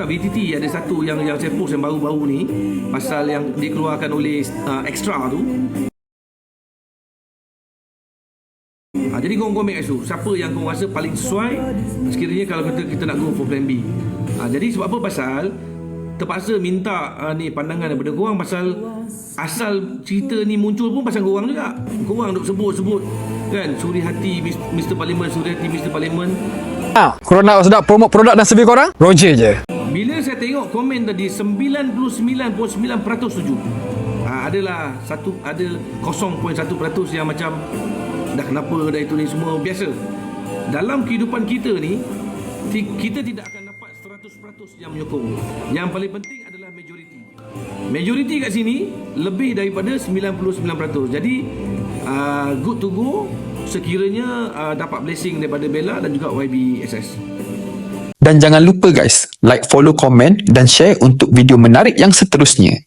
kat VTT ada satu yang yang saya post yang baru-baru ni pasal yang dikeluarkan oleh uh, extra tu Ha, jadi korang komen kat situ Siapa yang korang rasa paling sesuai Sekiranya kalau kita kita nak go for plan B ha, Jadi sebab apa pasal Terpaksa minta uh, ni pandangan daripada korang Pasal Asal cerita ni muncul pun pasal korang juga Korang duk sebut-sebut Kan Suri hati Mr. Parliament Suri hati Mr. Parliament Ha, korang nak sedap promote produk dan servis korang? Roger je. Bila saya tengok komen tadi 99.9% setuju. Ha, adalah satu ada 0.1% yang macam dah kenapa dah itu ni semua biasa. Dalam kehidupan kita ni kita tidak akan dapat 100% yang menyokong. Yang paling penting adalah majoriti. Majoriti kat sini lebih daripada 99%. Jadi uh, good to go sekiranya uh, dapat blessing daripada Bella dan juga YBSS. Dan jangan lupa guys, like, follow, komen dan share untuk video menarik yang seterusnya.